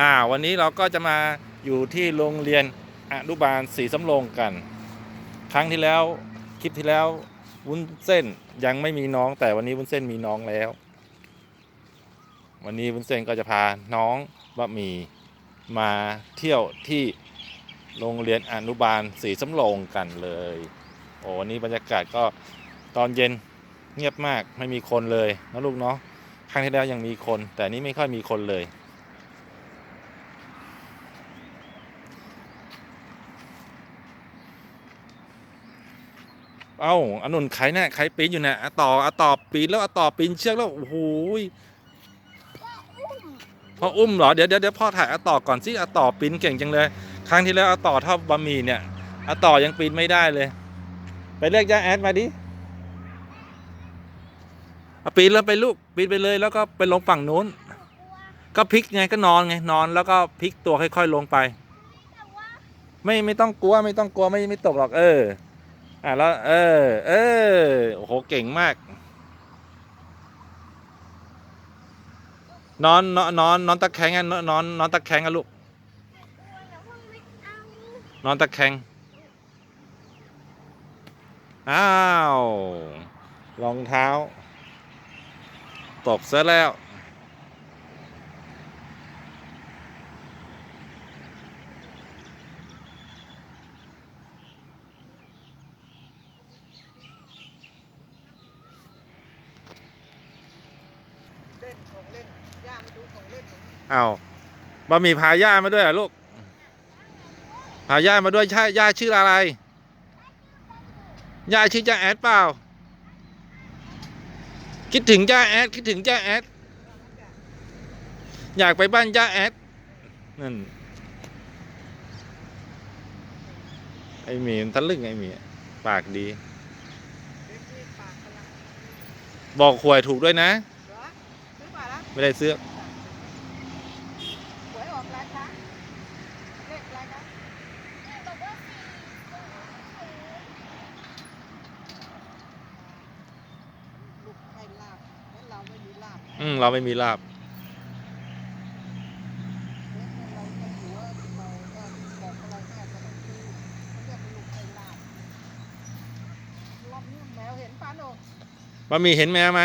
อ่าวันนี้เราก็จะมาอยู่ที่โรงเรียนอนุบาลศรีสำโรงกัน ครั้งที่แล้วคลิปที่แล้ววุ้นเส้นยังไม่มีน้อง แต่วันนี้วุ้นเส้นมีน้องแล้ว วันนี้วุ้นเส้นก็จะพาน้องบะหมี่มาเที่ยวที่โรงเรียนอนุบาลศรีสำโรงกันเลยโอ้วันนี้บรรยากาศก็ตอนเย็นเงียบมากไม่มีคนเลยนะลูกเนาะครั้งที่แล้วยังมีคน แต่นี้ไม่ค่อยมีคนเลย เอ้าอนุนใครเนี่ยใครปีนอยู่เนี่ยอะต่ออะต่อปีนแล้วอะต่อปีนเชือกแล้วโอ้โหยพ่ออุ้มเหรอเดี๋ยวเดี๋ยวเดี๋ยวพ่อถ่ายอะต่อก่อนสิอะต่อปีนเก่งจังเลย ครั้งที่แล้วอะต่อเท่าบะหมี่เนี่ยอะต่อยังปีนไม่ได้เลย ไปเรียกย่าแอดมาดิปีนแล้วไปลูกปีนไปเลยแล้วก็ไปลงฝั่งนู้น ก็พลิกไงก็นอนไงนอนแล้วก็พลิกตัวค่อย ๆ ลงไป ไม่ไม่ต้องกลัวไม่ต้องกลัวไม่ไม่ตกหรอกเออ อะแล้วเออ เออโอ้โหเก่งมาก นอนนอนนอนนอนตะแคงอะนอนนอนนอนตะแคงอะลูกนอนตะแคงอ้าวรองเท้า ตกซะแล้ว เล่นของเล่นย่ามาดูของเล่นของอ้าวบะหมี่พาย่ามาด้วยเหรอลูกพาย่ามาด้วยใช่ย่าชื่ออะไรย่าชื่อจ้าแอดเปล่า คิดถึงจ้าแอดคิดถึงจ้าแอดอยากไปบ้านจ้าแอดนั่นไอหมีมันทะลึ่งไอหมีปากดีเด็กนี่ปากพลังบอกหวยถูกด้วยนะเหรอซื้อมาแล้วไม่ได้เสื้อ หวยออกอะไรคะเลขอะไรคะลูกให้ลาบแล้วเราไม่มีลาบืมเราไม่มีลาบ บะหมี่เห็นแมวไหม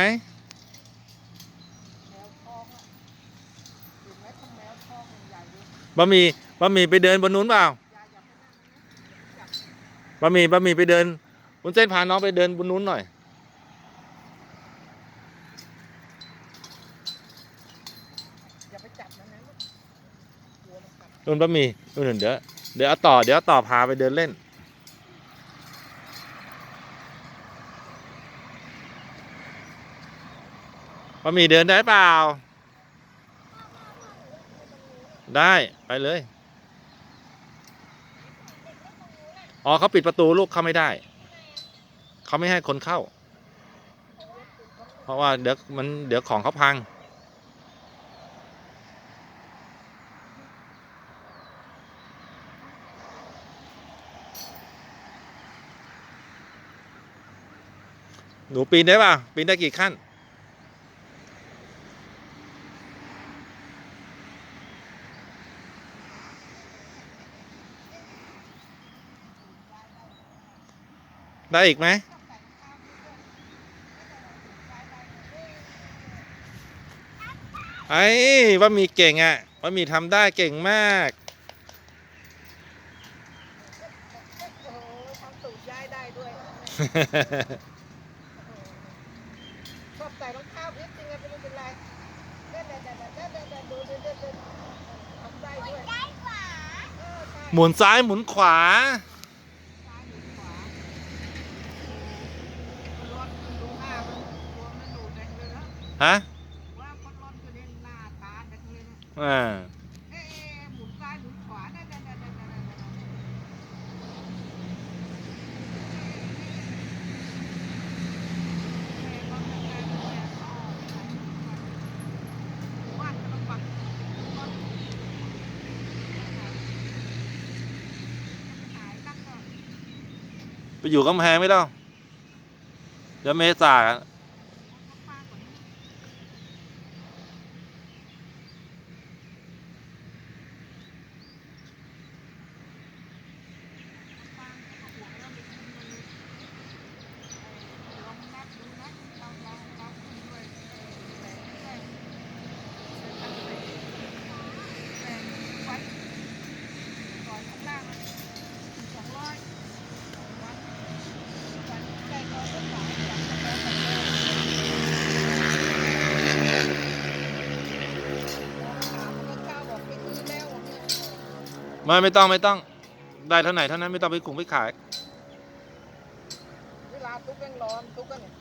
บะหมี่บะหมี่ไปเดินบนนู้นเปล่าบะหมี่บะหมี่ไปเดินบนเส้นผ่านน้องไปเดินบนนู้นหน่อย อย่าไปจับมันนะลูกกลัวมั นู่นบะหมี่นู่นเดี๋ยวเดี๋ยวเอต่อเดี๋ยวเอต่อพาไปเดินเล่น บะหมี่เดินได้เปล่า ได้ไปเลย อ๋อเขาปิดประตูลูกเข้าไม่ได้ เขาไม่ให้คนเข้า เพราะว่าเดี๋ยวมันเดี๋ยวของเขาพัง หนูปีนได้ป่ะ ปีนได้กี่ขั้น ได้อีกไหมไอ้ว่ามีเก่งอะว่ามีทำได้เก่งมากโอ้โหทำตูดย้ายได้ด้วย หมุนซ้ายหมุนขวาซ้ายหรือขวามันร้อนดูหน้ามันตัวมันดูแดงเลยนะ ฮะ ว่ามันร้อนจะเด่นหน้าตาแดงเลยนะ อ่า เอ๊ะหมุนซ้ายหมุนขวาได้ได้ได้ได้ได้ได้ว่าจะต้องฟัง ไปอยู่กำแพงไหมเล่าเดี๋ยวเมษา ไม่ไม่ต้องไม่ต้อง ได้เท่าไหร่เท่านั้นไม่ต้องไปขุงไปขาย เวลาทุกยังร้อนทุกกันเนี่ย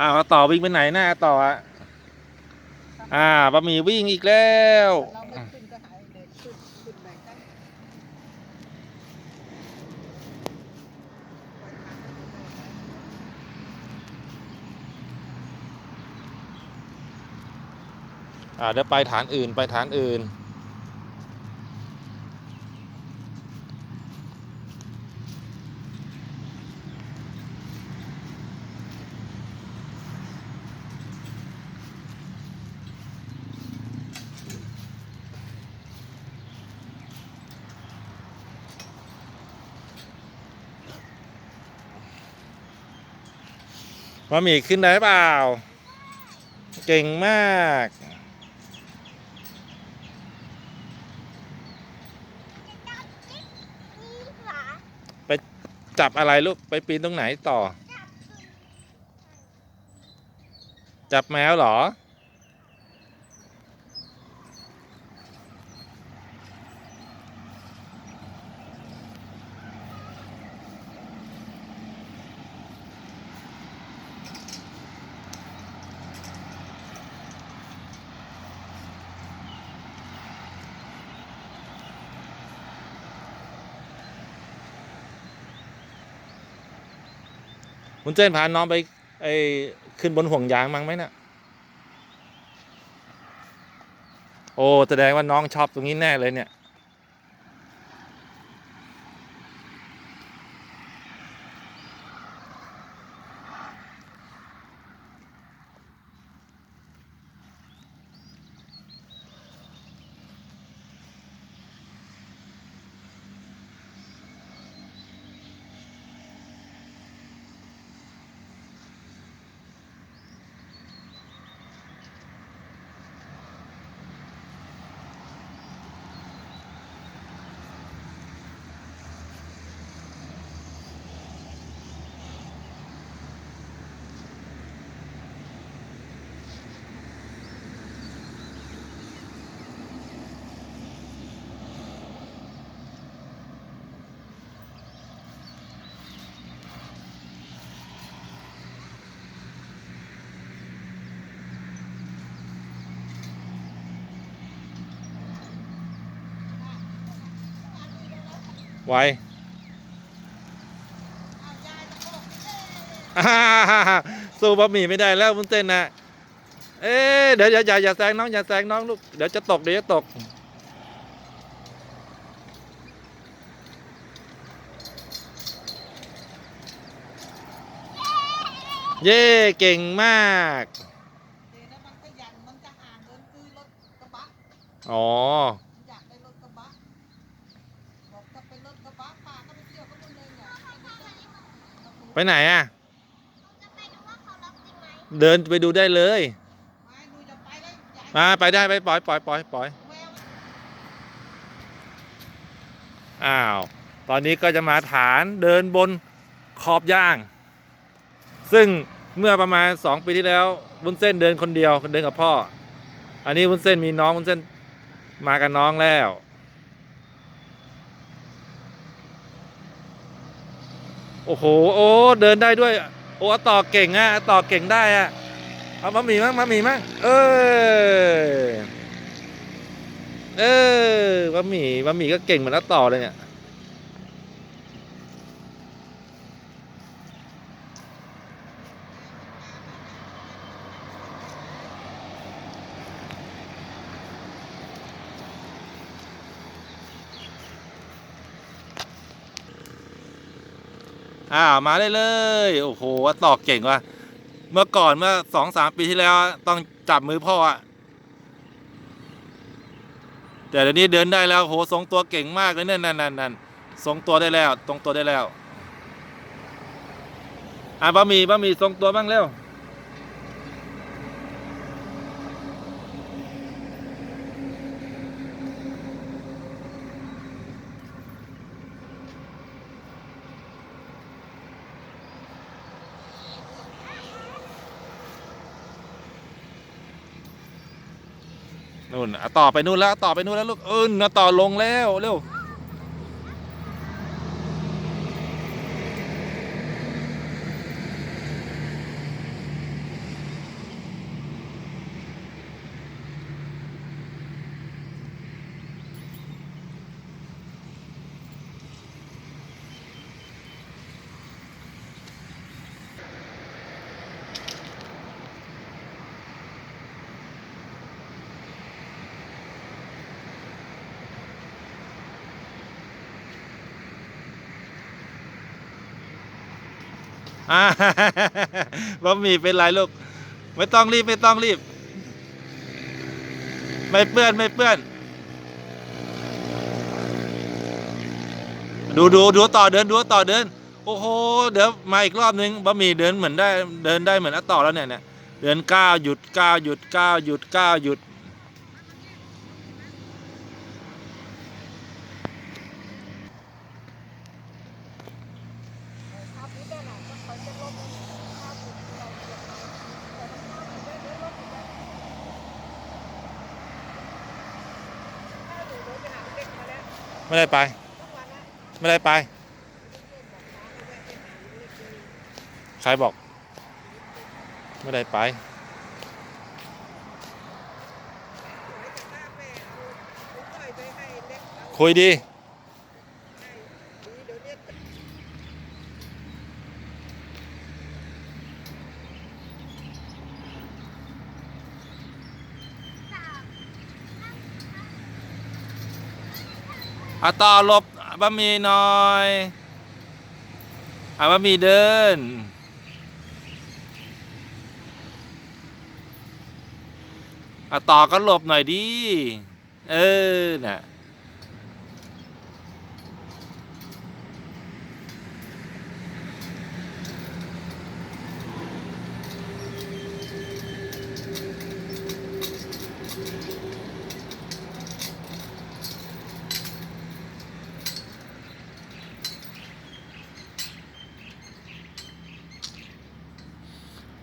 อ้าวต่อวิ่งไปไหนหน้าต่ออะอ่าบะหมี่วิ่งอีกแล้ว เราไม่ขึ้นก็หายเด็กขึ้นขึ้นแบ่งกัน อ่าเดี๋ยวไปฐานอื่นไปฐานอื่น มาหมี่ขึ้นได้เปล่า เก่งมาก จับอะไรลูกไปปีนตรงไหนต่อ จับแมวเหรอ คุณเจนพาน้องไปไอ้ขึ้นบนห่วงยางมั้งไหมน่ะโอ้แสดงว่าน้องชอบตรงนี้แน่เลยเนี่ย ไวเอายายจะบอกเอ้ยอ่าสู้บะหมี่ไม่ได้แล้วมุ้นเส้นนะเอ๊ะเดี๋ยวอย่าอย่าอย่าแซงน้องอย่าแซงน้องลูกเดี๋ยวจะตกเดี๋ยวจะตกเย่เก่งมากเดี๋ยวนะมันขยันมันจะห่างเดินคือรถกระบะอ๋อ มันอยากได้รถกระบะบอกถ้าเป็นรถกระบะป้าก็ไปเที่ยวก็มึงเลยเนี่ย ไปไหนอะ เดินไปดูได้เลยไม่ดูจะไปแล้วใหญ่มาไปได้ไปปล่อยปล่อยปล่อยปล่อยแมวอ้าว ตอนนี้ก็จะมาฐานเดินบนขอบย่าง ซึ่งเมื่อประมาณสองปีที่แล้ววุ้นเส้นเดินคนเดียวเดินกับพ่อ อันนี้วุ้นเส้นมีน้องวุ้นเส้นมากับน้องแล้ว โอ้โห โอ้ เดินได้ด้วย โอ้ต่อเก่งอะต่อเก่งได้อะ เอามาหมี่มั้งมาหมี่มั้งเออเออบะหมี่บะหมี่ก็เก่งเหมือนอาต่อเลยเนี่ย อ่ามาได้เลย โอ้โหตอกเก่งว่ะเมื่อก่อนเมื่อสองสามปีที่แล้วต้องจับมือพ่ออะแต่เดี๋ยวนี้เดินได้แล้วโหทรงตัวเก่งมากเลยเนี่ยนั่นนั่นนั่นทรงตัวได้แล้วทรงตัวได้แล้ว อะบะหมี่บะหมี่ทรงตัวบ้างเร็ว นู่นอะต่อไปนู่นแล้วต่อไปนู่นแล้วลูกเอินนะต่อลงแล้วเร็ว อ่าบะหมี่เป็นไรลูก ไม่ต้องรีบไม่ต้องรีบ ไม่เปื้อนไม่เปื้อน ดูดูดูต่อเดินดูต่อเดิน โอ้โห เดี๋ยวมาอีกรอบนึงบะหมี่เดินเหมือนได้ เดินได้เหมือนอะต่อแล้วเนี่ยเนี่ยเดินก้าวหยุดก้าวหยุดก้าวหยุดก้าวหยุด ข้าวพุทธน่ะก็คอยจะลบข้าวพุทธเราเก็บมาแต่มันข้าวพุทธได้ลบอีกแล้วข้าวอยู่โดยขนาดเล็กมาแล้ว ไม่ได้ไป ไม่ได้ไป ใครบอก ไม่ได้ไป คุยดี อะต่อหลบบะหมี่หน่อยอะบะหมี่เดินอะต่อก็หลบหน่อยดิ เออ น่ะ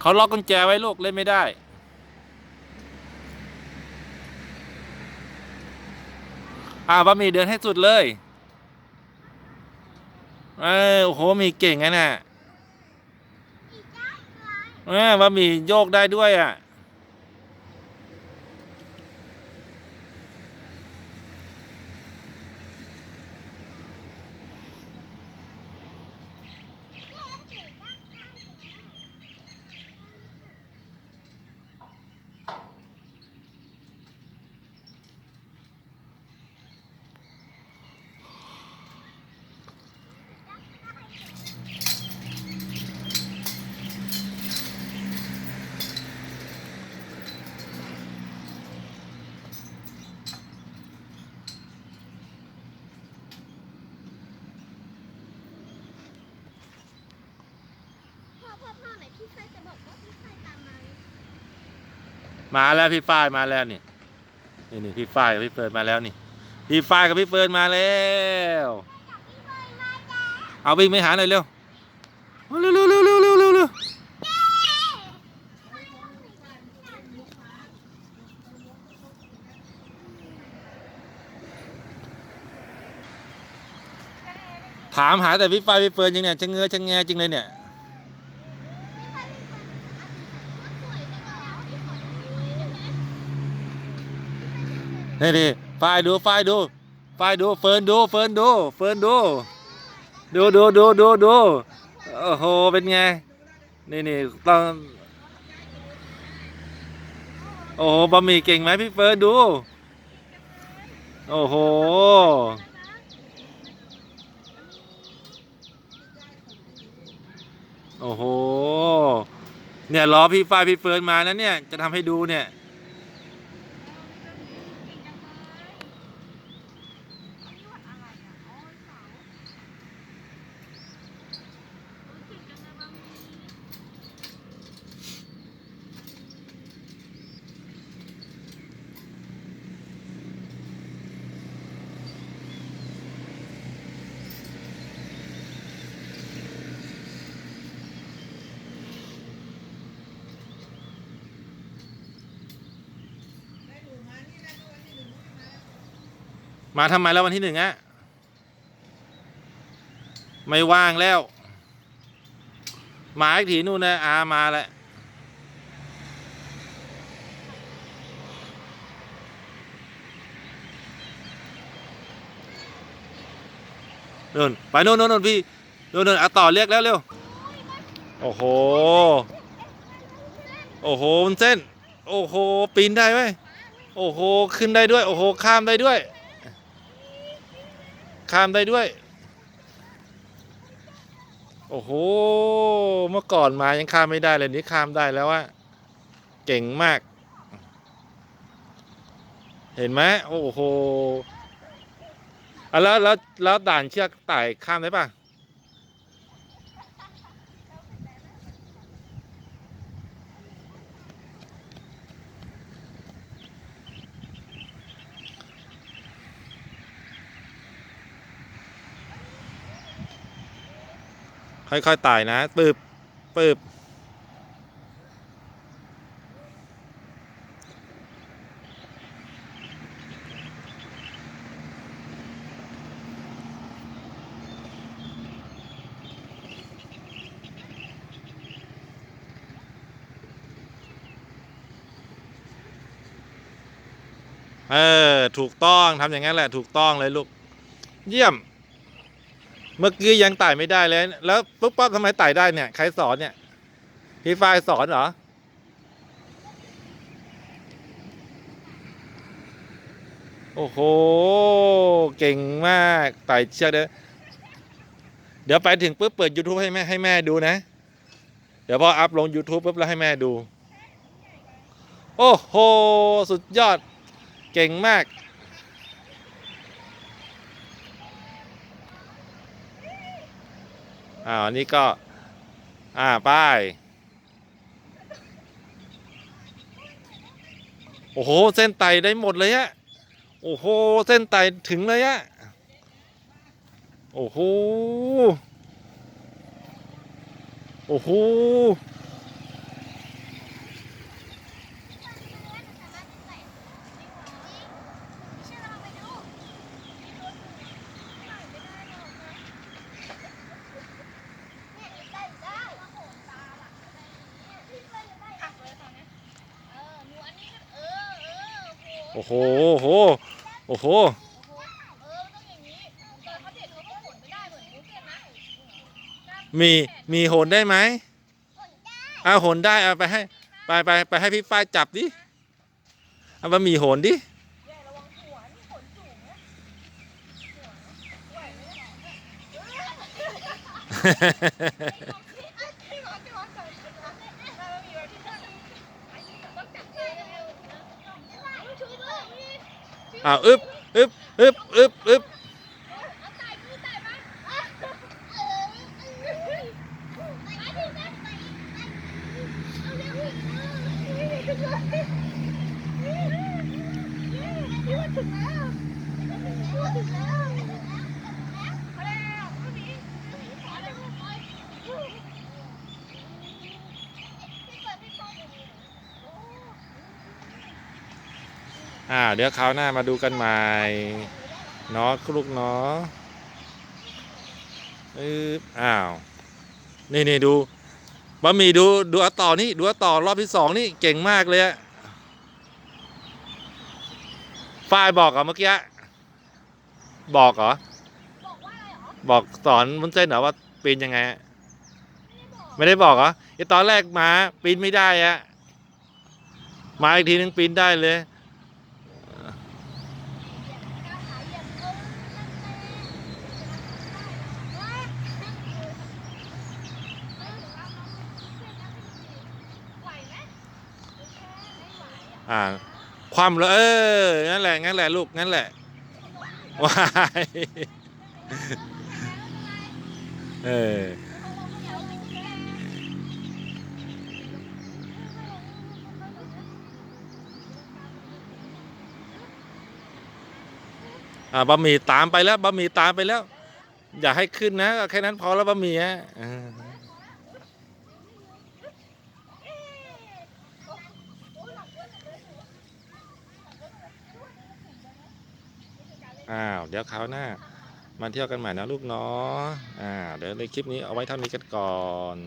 เขาล็อกกุญแจไว้ลูกเล่นไม่ได้ อ่าบะหมี่เดินให้สุดเลยเออโอ้โหมีเก่งอะน่ะเออบะหมี่โยกได้ด้วยอะ พ่อพ่อไหนพี่ไฟจะบอกว่าพี่ไฟตามมามาแล้วพี่ฝ้ายมาแล้วนี่นี่นี่พี่ฝ้ายกับพี่เฟิร์นมาแล้วนี่ พี่ฝ้ายกับพี่เฟิร์นมาแล้ว เอาวิ่งไปหาหน่อยเร็วเร็วเร็วเร็วเร็วเร็วเร็วเร็วถามหาแต่พี่ฝ้ายพี่เฟิร์นยังเนี่ยชะเง้อชะแงจริงเลยเนี่ย พี่ไฟเป็นคนสวยจังเลยอะพี่ขอดูหน่อย ได้ไหมนี่ดิฝ้ายดูฝ้ายดูฝ้ายดูเฟิร์นดูเฟิร์นดูเฟิร์นดู ดูดูดูดูดูโอ้โหเป็นไงนี่นี่ต้องโอ้โหบะหมี่เก่งไหมพี่เฟิร์นดู โอ้โหโอ้โห เนี่ยรอพี่ฝ้ายพี่เฟิร์นมานะเนี่ย จะทำให้ดูเนี่ย มาทำไมแล้ววันที่หนึ่งอะไม่ว่างแล้ว มาอีกทีนู่นนะอามาแหละนู่นไปนู่นนู่นนู่นพี่นู่นนู่นอาต่อเรียกแล้วเร็วโอ้โห โอ้โหวุ้นเส้น โอ้โห ปีนได้ไหมโอ้โห ขึ้นได้ด้วย โอ้โห ข้ามได้ด้วย ข้ามได้ด้วย โอ้โห เมื่อก่อนมายังข้ามไม่ได้เลยนี้ข้ามได้แล้วว่าเก่งมาก เห็นไหมโอ้โหแล้วแล้วแล้วด่านเชือกไต่ข้ามได้ปะ ค่อยๆไต่นะปึบปึบเออ ถูกต้องทำอย่างนั้นแหละ ถูกต้องเลยลูก เยี่ยม เมื่อกี้ยังไต่ไม่ได้เลย แล้วปุ๊บปั๊บทำไมไต่ได้เนี่ย ใครสอนเนี่ย พี่ฝ้ายสอนเหรอ โอ้โห เก่งมากไต่เชือกเด้อเดี๋ยวไปถึงปุ๊บเปิด YouTube ให้แม่ให้แม่ดูนะ เดี๋ยวพออัพลง YouTube ปุ๊บแล้วให้แม่ดู โอ้โห สุดยอด เก่งมาก อันนี้ก็ อ่าป้าย โอ้โห เส้นไตได้หมดเลยอะโอ้โห เส้นไตถึงเลยอะโอ้โห โอ้โห โอ้โห โอ้โห โอ้โห มีมีโหนได้ไหมเอาโหนได้เอาไปให้ไปไปไปให้พี่ฝ้ายจับดิ เอาบะหมี่โหนดิ อ้าวอึบอึบอึบอึบอึบ เดี๋ยวคราวหน้ามาดูกันใหม่เนาะลูกเนาะอึบอ้าว นี่นี่ดูบะหมี่ดูดูอต่อนี่ดูอต่อรอบที่สองนี่เก่งมากเลยอะฝ้ายบอกเหรอเมื่อกี้บอกเหรอ บอกสอนมุนเส้นเหรอว่าปีนยังไง ไม่ได้บอกเหรอไอตอนแรกมาปีนไม่ได้อะมาอีกทีนึงปีนได้เลย อ่า ความเลยเอองั้นแหละงั้นแหละลูกงั้นแหละว้ายเอออ่าบะหมี่ตามไปแล้วบะหมี่ตามไปแล้ว อย่าให้ขึ้นนะแค่นั้นพอแล้วบะหมี่ฮะ อ้าวเดี๋ยวคราวหน้ามาเที่ยวกันใหม่นะลูกเนาะอ่าเดี๋ยวในคลิปนี้เอาไว้เท่านี้กันก่อน